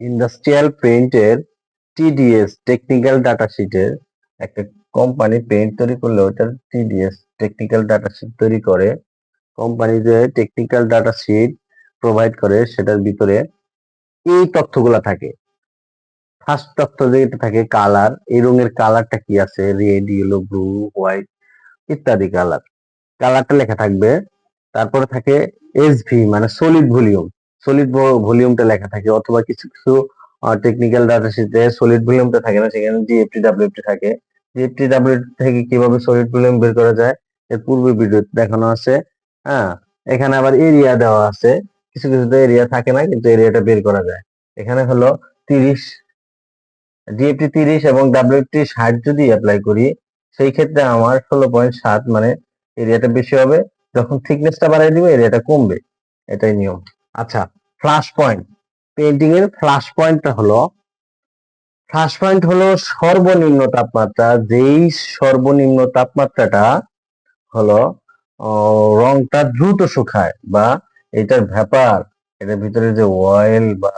Industrial পেইন্টের TDS technical data শিটের একটা কোম্পানি পেইন্ট তৈরি করলে ওটার টিডিএস টেকনিক্যাল ডাটা শিট তৈরি করে। কোম্পানি যে টেকনিক্যাল ডাটা শিট প্রোভাইড করে, সেটার ভিতরে এই তথ্যগুলা থাকে। ফার্স্ট তথ্য যেটা থাকে কালার এই রঙের কালারটা কি আছে? রেড ইয়েলো ব্লু হোয়াইট ইত্যাদি কালার কালারটা লেখা থাকবে। তারপরে থাকে এসভি মানে সলিড ভলিউম সলিড ভলিউমটা লেখা থাকে, অথবা কিছু কিছু টেকনিক্যাল ডাটা শিটে সলিড ভলিউমটা থাকে না, সেখানে জিএফটি ডাব্লিউএফটি থাকে। জিএফটি ডাব্লিউএফটি থেকে কীভাবে সলিড ভলিউম বের করা যায়, এর পূর্বে ভিডিও দেখানো আছে। হ্যাঁ এখানে আবার এরিয়া দেওয়া আছে। কিছু কিছুতে এরিয়া থাকে না, কিন্তু এরিয়াটা বের করা যায়। এখানে হলো তিরিশ ডিএফটি তিরিশ এবং ডাব্লিউএফটি ষাট যদি অ্যাপ্লাই করি, সেই ক্ষেত্রে আমার ষোলো পয়েন্ট সাত মানে এরিয়াটা বেশি হবে। যখন থিকনেসটা বাড়াই দিবে এরিয়াটা কমবে। এটাই নিয়ম। আচ্ছা ফ্লাশ পয়েন্ট পেন্টিং এর ফ্লাশ পয়েন্টটা হলো ফ্লাশ পয়েন্ট হলো সর্বনিম্ন তাপমাত্রা, যেই সর্বনিম্ন তাপমাত্রাটা হলো রংটা দ্রুত শুকায় বা এটার ভ্যাপার এটার ভিতরে যে অয়েল বা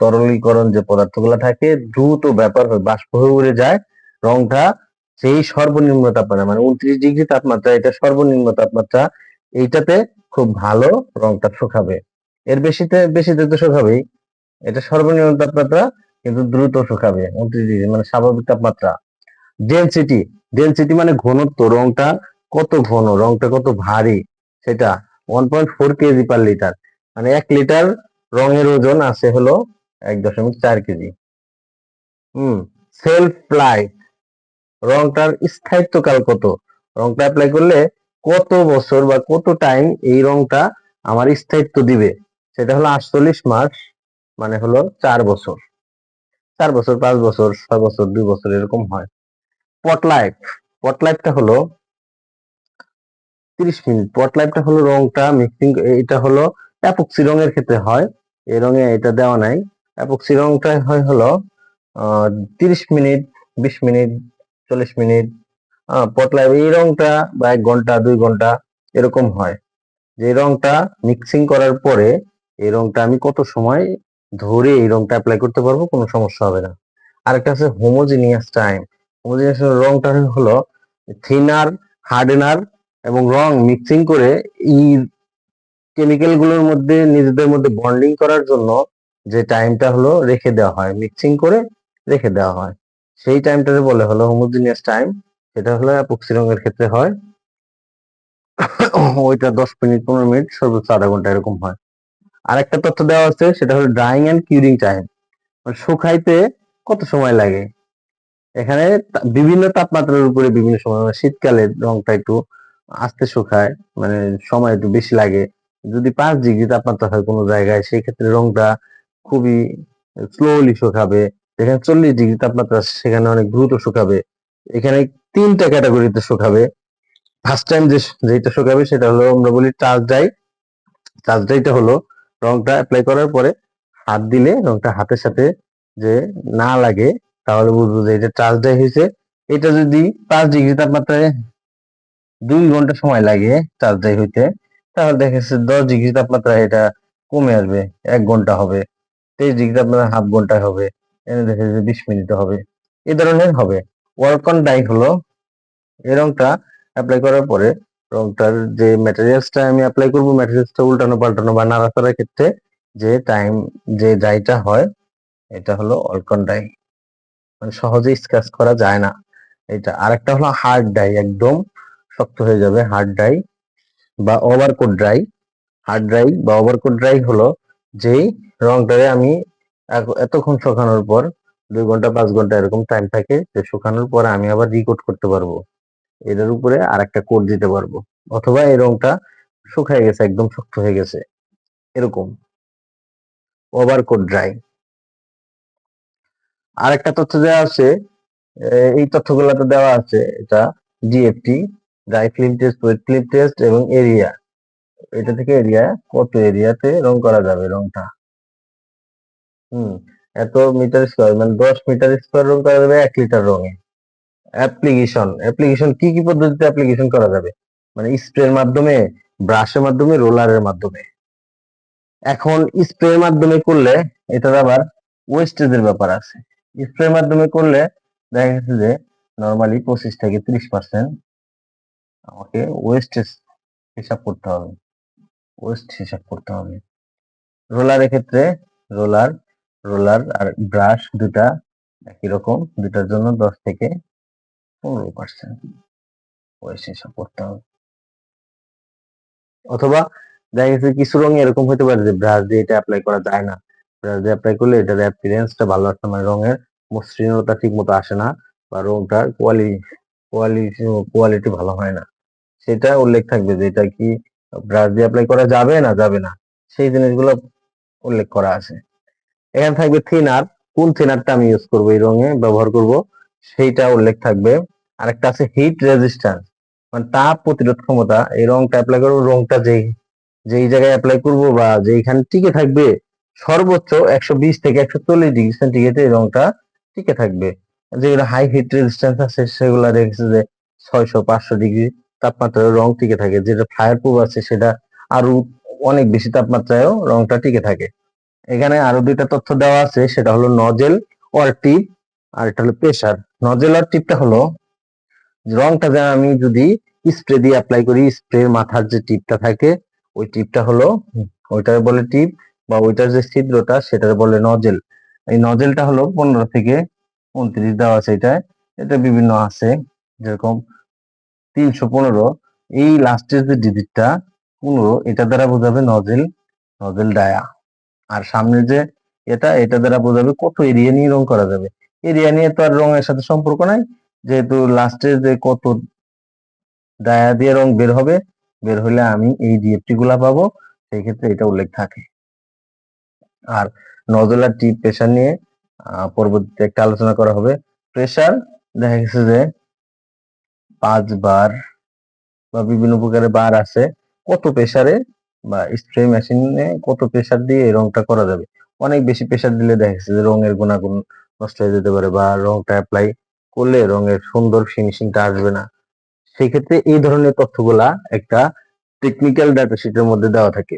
তরলীকরণ যে পদার্থগুলো থাকে, দ্রুত ব্যাপার বাষ্প হয়ে উড়ে যায়, রংটা সেই সর্বনিম্ন তাপমাত্রা মানে উনত্রিশ ডিগ্রি তাপমাত্রা, এটা সর্বনিম্ন তাপমাত্রা, এইটাতে খুব ভালো রংটা শুকাবে। এর বেশিতে বেশিতে তো শুকাবেই। এটা সর্বনিম্ন তাপমাত্রা, কিন্তু দ্রুত শুকাবে, উনত্রিশ ডিগ্রি মানে স্বাভাবিক তাপমাত্রা। ডেনসিটি ডেনসিটি মানে ঘনত্ব, রংটা কত ঘন, রংটা কত ভারী, সেটা one point four kg per litre মানে এক লিটার রঙের ওজন আছে হলো এক দশমিক চার কেজি হুম সেলফ লাইফ রংটার স্থায়িত্বকাল কত? রংটা অ্যাপ্লাই করলে কত বছর বা কত টাইম এই রংটা আমার স্থায়িত্ব দিবে? সেটা হলো আটচল্লিশ মাস মানে হলো চার বছর। চার বছর, পাঁচ বছর, ছয় বছর, দুই বছর এরকম হয়। পট লাইফ পট লাইফটা হলো তিরিশ মিনিট। পট লাইফটা হলো রংটা মিক্সিং এটা হলো অ্যাপক্সি রঙের ক্ষেত্রে হয়। এই রঙে এটা দেওয়া নাই। অ্যাপক্সি রংটা হয় হলো তিরিশ মিনিট, বিশ মিনিট, চল্লিশ মিনিট পট লাইফ এই রংটা বা এক ঘণ্টা, দুই ঘণ্টা এরকম হয়। যে রংটা মিক্সিং করার পরে এই রংটা আমি কত সময় ধরে এই রংটা অ্যাপ্লাই করতে পারব কোনো সমস্যা হবে না। আরেকটা আছে হোমোজিনিয়াস টাইম হোমোজিনিয়াস রংটা হলো থিনার হার্ডেনার এবং রং মিক্সিং করে এই কেমিক্যালগুলোর মধ্যে নিজেদের মধ্যে বন্ডিং করার জন্য যে টাইমটা হলো রেখে দেওয়া হয়। মিক্সিং করে রেখে দেওয়া হয়। সেই টাইমটাকে বলে হলো হোমোজিনিয়াস টাইম সেটা হলো অ্যাপক্সি রঙের ক্ষেত্রে হয়। ওইটা দশ মিনিট, পনেরো মিনিট, সর্বোচ্চ আধা ঘণ্টা এরকম হয়। আরেকটা তথ্য দেওয়া আছে, সেটা হলো ড্রাইং এন্ড কিউরিং টাইম শুকাইতে কত সময় লাগে? এখানে বিভিন্ন তাপমাত্রার উপরে বিভিন্ন সময় মানে শীতকালে রংটা একটু আস্তে শুকায় মানে সময় একটু বেশি লাগে। যদি পাঁচ ডিগ্রি তাপমাত্রা হয় কোনো জায়গায় সেই ক্ষেত্রে রংটা খুবই স্লোলি শুকাবে। যেখানে চল্লিশ ডিগ্রি তাপমাত্রা, সেখানে অনেক দ্রুত শুকাবে। এখানে তিনটা ক্যাটাগরিতে শুকাবে। ফার্স্ট টাইম যে যেটা শুকাবে সেটা হলো আমরা বলি টাচ ডাই টাচ ডাইটা হলো রংটা অ্যাপ্লাই করার পরে হাত দিলে রংটা হাতের সাথে যে না লাগে তাহলে বুঝব যে এটা টাচ ডাই হয়েছে। এটা যদি পাঁচ ডিগ্রি তাপমাত্রায় দুই ঘণ্টা সময় লাগে টাচ ডাই হইতে, তাহলে দেখা যাচ্ছে দশ ডিগ্রি তাপমাত্রায় এটা কমে আসবে, এক ঘণ্টা হবে। তেইশ ডিগ্রি তাপমাত্রা হাফ ঘণ্টা হবে। এনে দেখা যাচ্ছে বিশ মিনিট হবে। এ ধরনের হবে। ওয়ার্ক অন ডাই হলো, এই রংটা অ্যাপ্লাই করার পরে রংটার যে ম্যাটেরিয়ালসটা আমি অ্যাপ্লাই করব ম্যাটেরিয়ালসটা উল্টানো পাল্টানো বা নাড়াচাড়ার ক্ষেত্রে যে টাইম যে ডাইটা হয়, এটা হলো অলকন ডাই মানে সহজে স্ক্র্যাচ করা যায় না। এটা আরেকটা হলো হার্ড ডাই একদম শক্ত হয়ে যাবে হার্ড ডাই বা ওভারকোট ড্রাই হার্ড ড্রাই বা ওভারকোট ড্রাই হলো যেই রংটারে আমি এতক্ষণ শুকানোর পর দুই ঘণ্টা, পাঁচ ঘণ্টা এরকম টাইম থাকে যে শুকানোর পরে আমি আবার রিকোট করতে পারব। এটার উপরে আর একটা কোট দিতে পারব। অথবা এই রংটা শুকায় গেছে, একদম শক্ত হয়ে গেছে। এরকম। ওভারকোট ড্রাই আর একটা তথ্য দেওয়া আছে এই তথ্যগুলোতে দেওয়া আছে, এটা DFT dry film test wet film test এবং এরিয়া এটা থেকে এরিয়া কত এরিয়াতে রং করা যাবে রংটা? হুম। এত মিটার স্কোয়ার মানে দশ মিটার স্কোয়ার রং করা যাবে এক লিটার রঙে। অ্যাপ্লিকেশন অ্যাপ্লিকেশন কি কি পদ্ধতিতে অ্যাপ্লিকেশন করা যাবে? মানে স্প্রের মাধ্যমে ব্রাশের মাধ্যমে রোলারের মাধ্যমে। এখন স্প্রের মাধ্যমে করলে এটার আবার ওয়েস্টেজের ব্যাপার আছে। স্প্রের মাধ্যমে করলে দেখা গেছে যে নর্মালি পঁচিশ থেকে ত্রিশ পার্সেন্ট আমাকে ওয়েস্টেজ হিসাব করতে হবে। ওয়েস্ট হিসাব করতে হবে। রোলারের ক্ষেত্রে রোলার রোলার আর ব্রাশ দুটা একই রকম, দুটার জন্য দশ থেকে পনেরো পার্সেন্ট অথবা দেখা গেছে কিছু রঙ এরকম হতে পারে যে ব্রাশ দিয়ে এটা অ্যাপ্লাই করা যায় না। ব্রাশ দিয়ে অ্যাপ্লাই করলে এটার অ্যাপিয়ারেন্সটা ভালো আসে মানে রঙের মসৃণতা ঠিক মতো আসে না বা রংটার কোয়ালিটি কোয়ালিটি কোয়ালিটি ভালো হয় না। সেটা উল্লেখ থাকবে যে এটা কি ব্রাশ দিয়ে অ্যাপ্লাই করা যাবে না যাবে না। সেই জিনিসগুলো উল্লেখ করা আছে। এখানে থাকবে থিনার। কোন থিনারটা আমি ইউজ করব? এই রঙে ব্যবহার করব। সেইটা উল্লেখ থাকবে। আরেকটা আছে হিট রেজিস্ট্যান্স মানে তাপ প্রতিরোধ ক্ষমতা। এই রংটা অ্যাপ্লাই করব রংটা যেই যেই জায়গায় অ্যাপ্লাই করব বা যেইখানে টিকে থাকবে, সর্বোচ্চ একশো বিশ থেকে একশো চল্লিশ ডিগ্রি সেন্টিগ্রেডে এই রংটা টিকে থাকবে। যেগুলো হাই হিট রেজিস্ট্যান্স আছে, সেগুলো দেখেছে যে ছয়শো, পাঁচশো ডিগ্রি তাপমাত্রায় রং টিকে থাকে। যেটা ফায়ার প্রুফ আছে, সেটা আরও অনেক বেশি তাপমাত্রায়ও রংটা টিকে থাকে। এখানে আরও দুইটা তথ্য দেওয়া আছে, সেটা হলো নজেল অর টিপ আর এটা হলো প্রেসার নজেল আর টিপটা হলো রংটা যেন আমি যদি স্প্রে দিয়ে অ্যাপ্লাই করি স্প্রে মাথার যে টিপটা থাকে, ওই টিপটা হলো, ওইটার বলে টিপ বা ওইটার যে ছিদ্রটা, সেটার বলে নজেল এই নজেলটা হলো পনেরো থেকে উনত্রিশ দেওয়া আছে এটা। এটা বিভিন্ন আছে, যেরকম তিনশো পনেরো। এই লাস্টের যে ডিজিটটা পনেরো, এটা দ্বারা বোঝাবে নজেল নজেল ডায়া আর সামনে যে এটা এটা দ্বারা বোঝাবে কত এরিয়া নিয়ে রং করা যাবে। এরিয়া নিয়ে তো আর রঙের সাথে সম্পর্ক নাই, যেহেতু লাস্টে যে কত ডায়া দিয়ে রং বের হবে, বের হলে আমি এই ডিএফটি গুলা পাবো, সেই ক্ষেত্রে এটা উল্লেখ থাকে। আর নজল আর টিপ প্রেশার নিয়ে পরবর্তীতে একটা আলোচনা করা হবে। প্রেশার দেখা গেছে যে পাঁচ বার বা বিভিন্ন প্রকারের বার আছে, কত প্রেসারে বা স্প্রে মেশিনে কত প্রেসার দিয়ে রংটা করা যাবে? অনেক বেশি প্রেসার দিলে দেখা যাচ্ছে যে রঙের গুণাগুণ নষ্ট হয়ে যেতে পারে বা রংটা অ্যাপ্লাই করলে রঙের সুন্দর ফিনিশিংটা আসবে না। সেক্ষেত্রে এই ধরনের তথ্যগুলা একটা টেকনিক্যাল ডাটা শিটের মধ্যে দেওয়া থাকে।